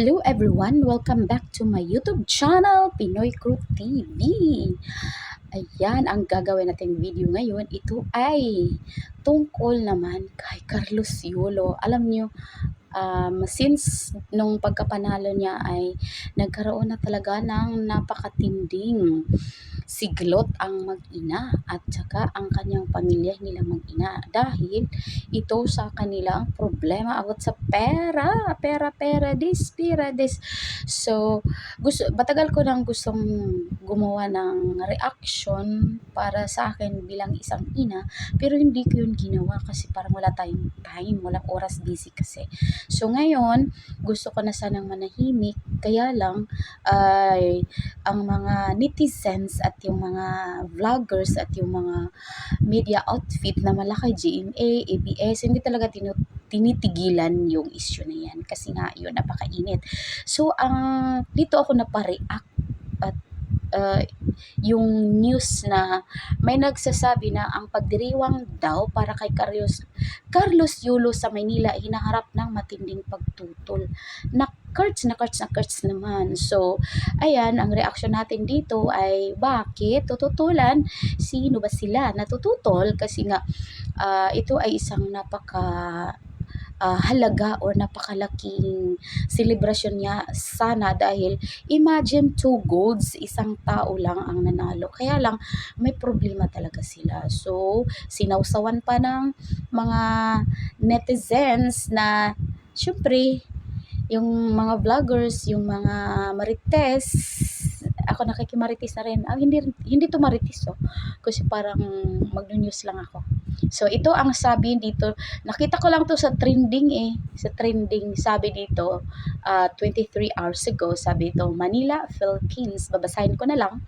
Hello everyone! Welcome back to my YouTube channel, Pinoy Crew TV. Ayan, ang gagawin nating video ngayon, ito ay tungkol naman kay Carlos Yulo. Alam nyo, um, since nung pagkapanalo niya ay nagkaroon na talaga ng napakatinding siglot ang mag-ina at saka ang kanyang pamilya nilang mag-ina. Dahil ito sa kanila ang problema about sa pera. Pera pera this pera this so gusto matagal ko nang gustong gumawa ng reaction para sa akin bilang isang ina pero hindi ko yun ginawa kasi parang wala tayong time walang oras busy kasi. So ngayon gusto ko na sanang manahimik. Kaya lang ay ang mga netizens at yung mga vloggers at yung mga media outfit na malaki GMA, ABS, hindi talaga tinu tinitigilan yung issue na yan kasi nga yun napakainit. So ang dito ako napareact at uh, yung news na may nagsasabi na ang pagdiriwang daw para kay Carlos Carlos Yulo sa Maynila hinaharap ng matinding pagtutol. Na cards na cards na cards naman. So, ayan, ang reaction natin dito ay bakit tututulan? Sino ba sila natututol? Kasi nga, uh, ito ay isang napaka uh, halaga or napakalaking celebration niya sana dahil imagine two golds, isang tao lang ang nanalo. Kaya lang may problema talaga sila. So, sinawsawan pa ng mga netizens na syempre yung mga vloggers, yung mga marites, ako nakikimarites na rin. Ah, hindi, hindi to marites, oh. Kasi parang mag-news lang ako. So, ito ang sabi dito. Nakita ko lang to sa trending eh. Sa trending, sabi dito, uh, 23 hours ago, sabi dito, Manila, Philippines. Babasahin ko na lang.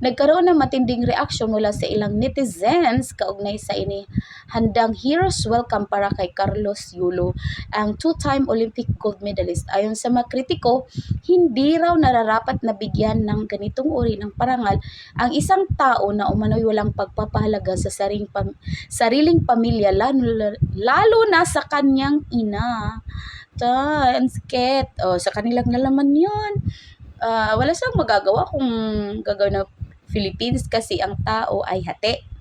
Nagkaroon ng matinding reaksyon mula sa ilang netizens kaugnay sa ini handang heroes welcome para kay Carlos Yulo, ang two-time Olympic gold medalist. Ayon sa mga kritiko, hindi raw nararapat na bigyan ng ganitong uri ng parangal ang isang tao na umano'y walang pagpapahalaga sa sariling, pam- sariling pamilya, lalo, lalo na sa kanyang ina. Ta, ang sakit. O, sa kanilang nalaman yon uh, wala silang magagawa kung gagawin na Philippines kasi ang tao ay hati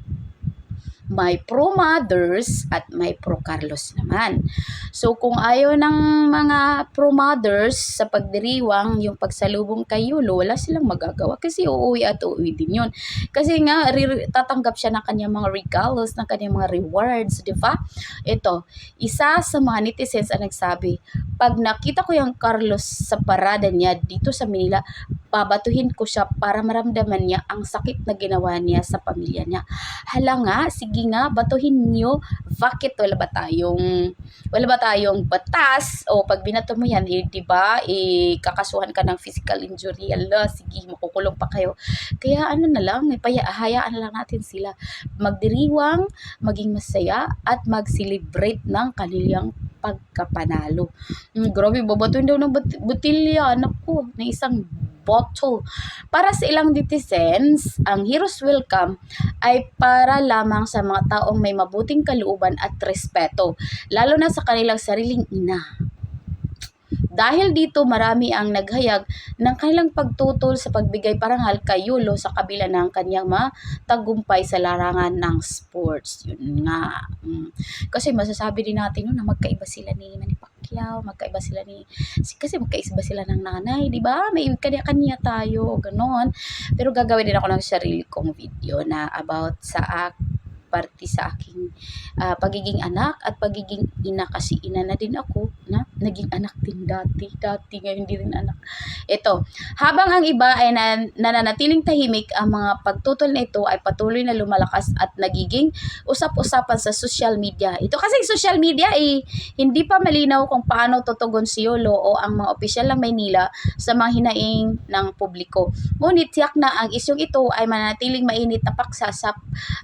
may pro-mothers at may pro-Carlos naman. So, kung ayaw ng mga pro-mothers sa pagdiriwang, yung pagsalubong kay Yulo, wala silang magagawa kasi uuwi at uuwi din yun. Kasi nga, tatanggap siya ng kanyang mga regalos, ng kanyang mga rewards, di ba? Ito, isa sa mga netizens ang nagsabi, pag nakita ko yung Carlos sa parada niya dito sa Manila, babatuhin ko siya para maramdaman niya ang sakit na ginawa niya sa pamilya niya. Hala nga, sige nga, batuhin niyo. Bakit wala ba tayong, wala ba tayong batas? O pag binato mo yan, eh, di ba, eh, kakasuhan ka ng physical injury. Hala, sige, makukulong pa kayo. Kaya ano na lang, eh, paya, hayaan na lang natin sila magdiriwang, maging masaya, at mag-celebrate ng kanilang pagkapanalo. Mm, grabe, babatuhin daw ng butilya, naku, na isang bottle. Para sa ilang netizens, ang Heroes Welcome ay para lamang sa mga taong may mabuting kalooban at respeto, lalo na sa kanilang sariling ina. Dahil dito marami ang naghayag ng kanilang pagtutol sa pagbigay parangal kay Yulo sa kabila ng kanyang matagumpay sa larangan ng sports. Yun nga. Mm. Kasi masasabi din natin no, na magkaiba sila ni Manny Pacquiao, magkaiba sila ni kasi magkaiba sila ng nanay, 'di ba? May kanya-kanya tayo, ganon. Pero gagawin din ako ng sarili kong video na about sa parte sa aking uh, pagiging anak at pagiging ina kasi ina na din ako na naging anak din dati dati ngayon hindi rin anak ito habang ang iba ay nan, nananatiling tahimik ang mga pagtutol na ito ay patuloy na lumalakas at nagiging usap-usapan sa social media ito kasi social media ay eh, hindi pa malinaw kung paano tutugon si Yolo o ang mga opisyal ng Maynila sa mga hinaing ng publiko ngunit tiyak na ang isyong ito ay manatiling mainit na paksa sa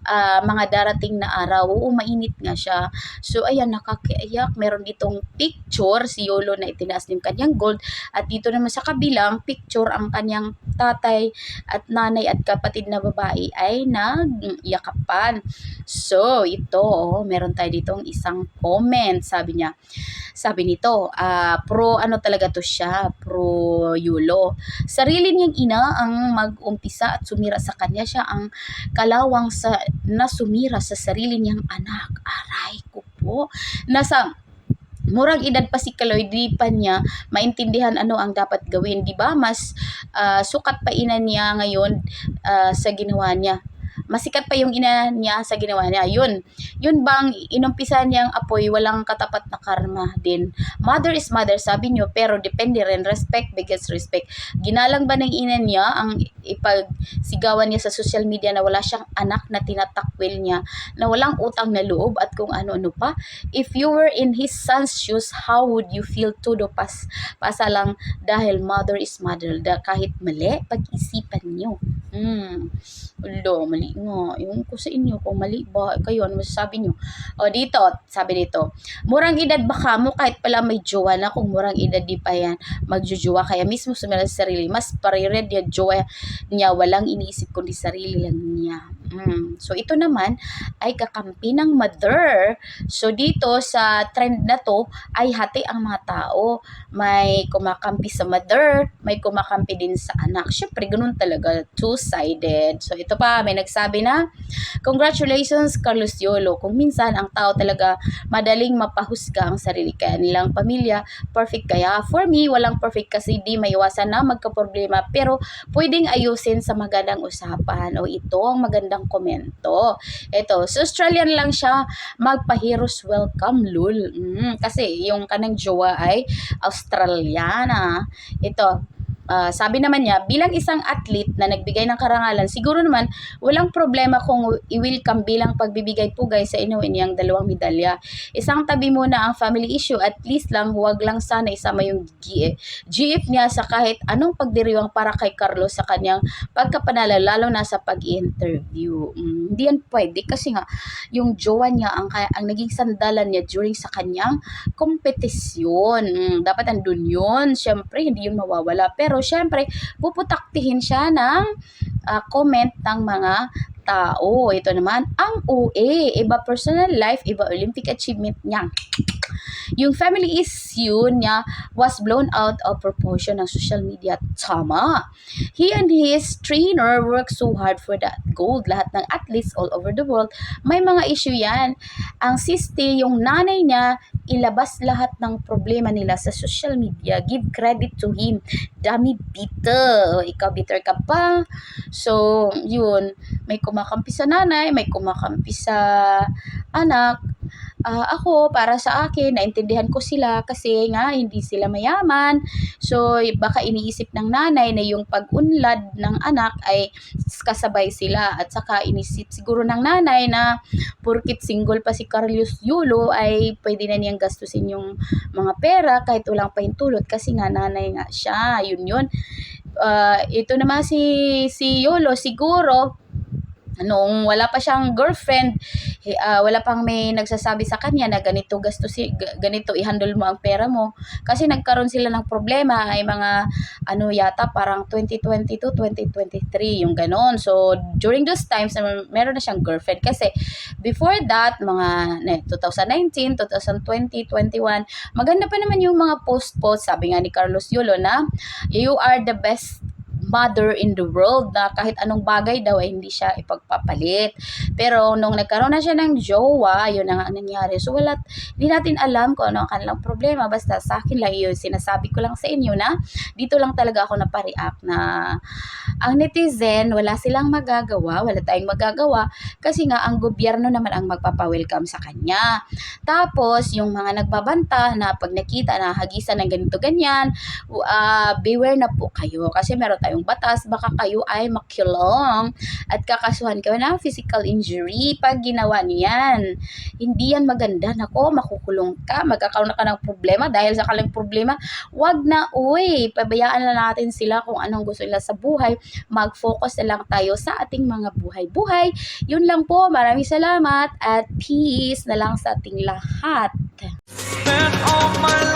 uh, mga darating na araw. Oo, mainit nga siya. So, ayan, nakakaiyak. Meron ditong picture si Yolo na itinaas yung kanyang gold. At dito naman sa kabilang picture, ang kanyang tatay at nanay at kapatid na babae ay nagyakapan. So, ito, oh, meron tayo ditong isang comment. Sabi niya, sabi nito, ah, pro ano talaga to siya, pro Yulo. Sarili niyang ina ang mag-umpisa at sumira sa kanya. Siya ang kalawang sa, na sumira sa sarili niyang anak. Aray ko po. Nasa murang edad pa si Kaloy, di pa niya maintindihan ano ang dapat gawin. Di ba? Mas ah, sukat pa ina niya ngayon ah, sa ginawa niya. Masikat pa yung ina niya sa ginawa niya. Yun. Yun bang inumpisa niyang apoy, walang katapat na karma din. Mother is mother, sabi niyo, pero depende rin. Respect begets respect. Ginalang ba ng ina niya ang ipagsigawan niya sa social media na wala siyang anak na tinatakwil niya, na walang utang na loob at kung ano-ano pa? If you were in his son's shoes, how would you feel todo pas, pasa lang dahil mother is mother. Da, kahit mali, pag-isipan niyo. Hmm. Ulo, mali nga. Yung ko sa inyo, kung mali ba, kayo, ano masasabi nyo? O, dito, sabi dito, murang edad ba ka mo kahit pala may jowa na, kung murang edad di pa yan, magjujuwa, kaya mismo sumila sa sarili, mas parired yung jowa niya, walang iniisip kundi sarili lang niya. Mm. So, ito naman ay kakampi ng mother. So, dito sa trend na to ay hati ang mga tao. May kumakampi sa mother, may kumakampi din sa anak. Syempre, ganun talaga, two-sided. So, ito pa, may nagsabi na, Congratulations, Carlos Yolo. Kung minsan, ang tao talaga madaling mapahusga ang sarili kaya nilang pamilya, perfect kaya. For me, walang perfect kasi di maiwasan na magka-problema, pero pwedeng ayusin sa magandang usapan. O ito ang magandang komento. Ito, sa Australian lang siya magpa-heroes welcome, lul. Mm, kasi yung kanang jowa ay Australiana. Ito, ah, sabi naman niya, bilang isang athlete na nagbigay ng karangalan, siguro naman walang problema kung i-welcome bilang pagbibigay pugay sa inuwi niyang dalawang medalya. Isang tabi muna ang family issue, at least lang huwag lang sana isama yung GF niya sa kahit anong pagdiriwang para kay Carlos sa kanyang pagkapanalo, lalo na sa pag-interview. Mm, hindi yan pwede kasi nga yung jowa niya ang, ang naging sandalan niya during sa kanyang kompetisyon. Mm, dapat andun yun. Siyempre, hindi yun mawawala. Pero syempre, puputaktihin siya ng ah, comment ng mga tao. Ito naman, ang OA. Iba personal life, iba Olympic achievement niya. Yung family issue niya was blown out of proportion ng social media. Tama. He and his trainer worked so hard for that gold. Lahat ng athletes all over the world, may mga issue yan. Ang siste, yung nanay niya, ilabas lahat ng problema nila sa social media. Give credit to him. Dami bitter. Ikaw bitter ka pa. So, yun. May kumakampi sa nanay, may kumakampi sa anak. Ah, ako, para sa akin, naintindihan ko sila kasi nga hindi sila mayaman. So, baka iniisip ng nanay na yung pag-unlad ng anak ay kasabay sila. At saka inisip siguro ng nanay na porkit single pa si Carlos Yulo ay pwede na niyang gastusin yung mga pera kahit walang pahintulot kasi nga nanay nga siya. Yun yun. Ah, ito naman si, si Yulo siguro noong wala pa siyang girlfriend, eh, ah, wala pang may nagsasabi sa kanya na ganito gasto si ganito i-handle mo ang pera mo. Kasi nagkaroon sila ng problema ay mga ano yata parang 2022, 2023 yung ganon. So during those times meron na siyang girlfriend kasi before that mga ne, 2019, 2020, 21, maganda pa naman yung mga post-post sabi nga ni Carlos Yulo na you are the best mother in the world na kahit anong bagay daw ay hindi siya ipagpapalit. Pero nung nagkaroon na siya ng jowa, yun na nga ang nangyari. So wala, hindi natin alam kung ano ang kanilang problema. Basta sa akin lang yun, sinasabi ko lang sa inyo na dito lang talaga ako napareact na ang netizen, wala silang magagawa, wala tayong magagawa kasi nga ang gobyerno naman ang magpapa-welcome sa kanya. Tapos, yung mga nagbabanta na pag nakita na hagisan ng ganito ganyan, uh, beware na po kayo kasi meron tayong batas, baka kayo ay makulong at kakasuhan kayo ng physical injury pag ginawa niyan. Hindi yan maganda. Nako, makukulong ka, magkakaroon ka ng problema dahil sa kalang problema, wag na, uy, pabayaan na natin sila kung anong gusto nila sa buhay. Mag-focus na lang tayo sa ating mga buhay-buhay. Yun lang po. Maraming salamat at peace na lang sa ating lahat. Spent all my